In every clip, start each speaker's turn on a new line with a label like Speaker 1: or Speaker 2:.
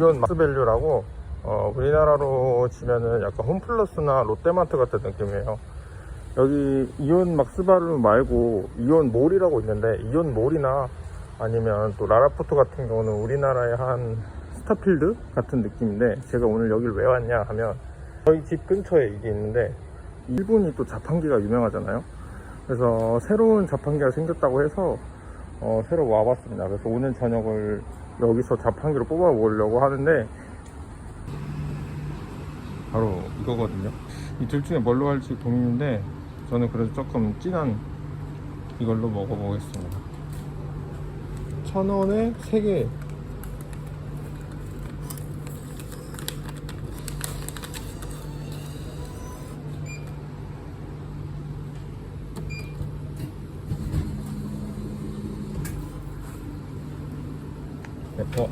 Speaker 1: 이온 막스밸류라고 어, 우리나라로 치면은 약간 홈플러스나 롯데마트 같은 느낌이에요. 여기 이온 막스바르 말고 이온 몰이라고 있는데 이온 몰이나 아니면 또 라라포트 같은 경우는 우리나라의 한 스타필드 같은 느낌인데 제가 오늘 여길 왜 왔냐 하면 저희 집 근처에 이게 있는데 일본이 또 자판기가 유명하잖아요. 그래서 새로운 자판기가 생겼다고 해서 어, 새로 와봤습니다. 그래서 오늘 저녁을 여기서 자판기로 뽑아 보려고 하는데 바로 이거거든요. 이 둘 중에 뭘로 할지 고민인데 저는 그래도 조금 진한 이걸로 먹어보겠습니다. 천 원에 세 개. 어.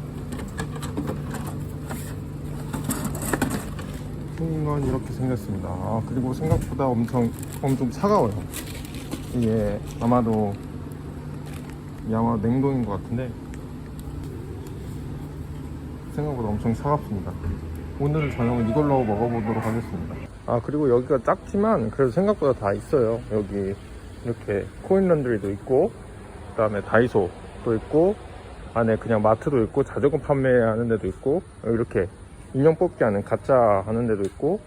Speaker 1: 생긴 건 이렇게 생겼습니다. 아, 그리고 생각보다 엄청 엄청 차가워요. 이게 아마도 아마 냉동인 것 같은데 생각보다 엄청 차갑습니다. 오늘 저녁은 이걸로 먹어보도록 하겠습니다. 아 그리고 여기가 작지만 그래도 생각보다 다 있어요. 여기 이렇게 코인 런드리도 있고 그 다음에 다이소도 있고 안에 그냥 마트도 있고 자전거 판매하는 데도 있고 이렇게 인형 뽑기 하는 가짜 하는 데도 있고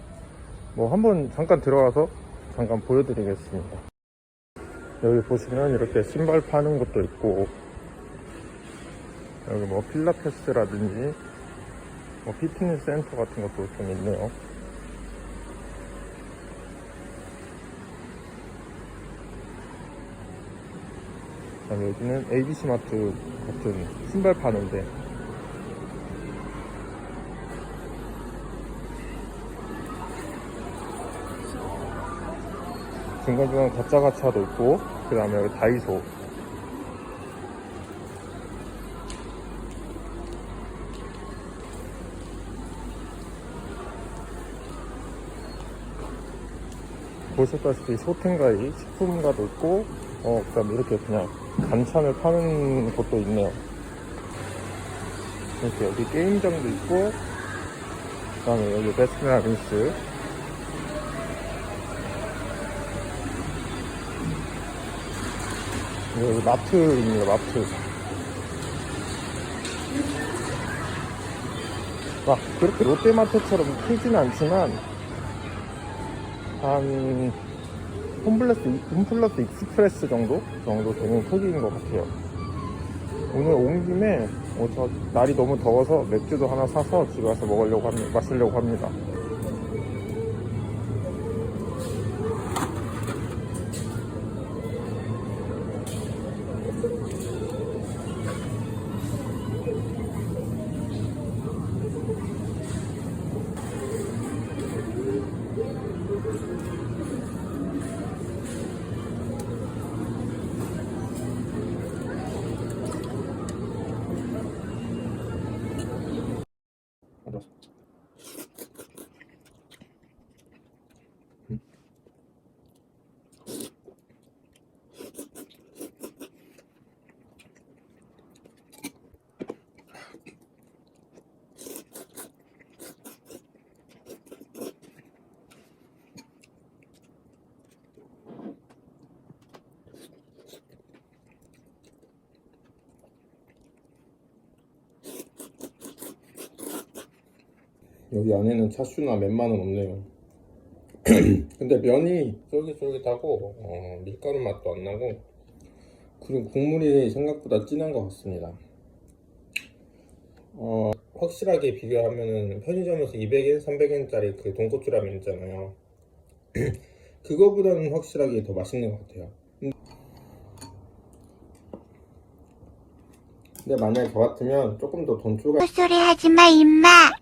Speaker 1: 뭐 한번 잠깐 들어가서 잠깐 보여드리겠습니다. 여기 보시면 이렇게 신발 파는 것도 있고 여기 뭐 필라테스라든지 뭐 피트니스 센터 같은 것도 좀 있네요 그다음에 여기는 ABC 마트 같은 신발 파는데. 중간중간 가짜 가차도 있고 그 다음에 여기 다이소. 보셨다시피 쇼텐가이 식품가도 있고 어 그다음에 이렇게 그냥 간판을 파는 곳도 있네요 이렇게 여기 게임장도 있고 그 다음에 여기 베스킨라빈스 여기 마트입니다, 마트. 막, 그렇게 롯데마트처럼 크진 않지만, 한, 홈플러스, 홈플러스 익스프레스 정도? 정도 되는 크기인 것 같아요. 오늘 온 김에, 어, 저, 날이 너무 더워서 맥주도 하나 사서 집에 와서 먹으려고 합니다, 마시려고 합니다. 여기 안에는 차슈나 맨마는 없네요. 근데 면이 쫄깃쫄깃하고 어, 밀가루 맛도 안 나고 그리고 국물이 생각보다 진한 것 같습니다. 어, 확실하게 비교하면은 편의점에서 200엔, 300엔짜리 그 돈코츠 라면 있잖아요. 그거보다는 확실하게 더 맛있는 것 같아요. 근데 만약에 저 같으면 조금 더돈 추가
Speaker 2: 헛소리 하지 마, 임마.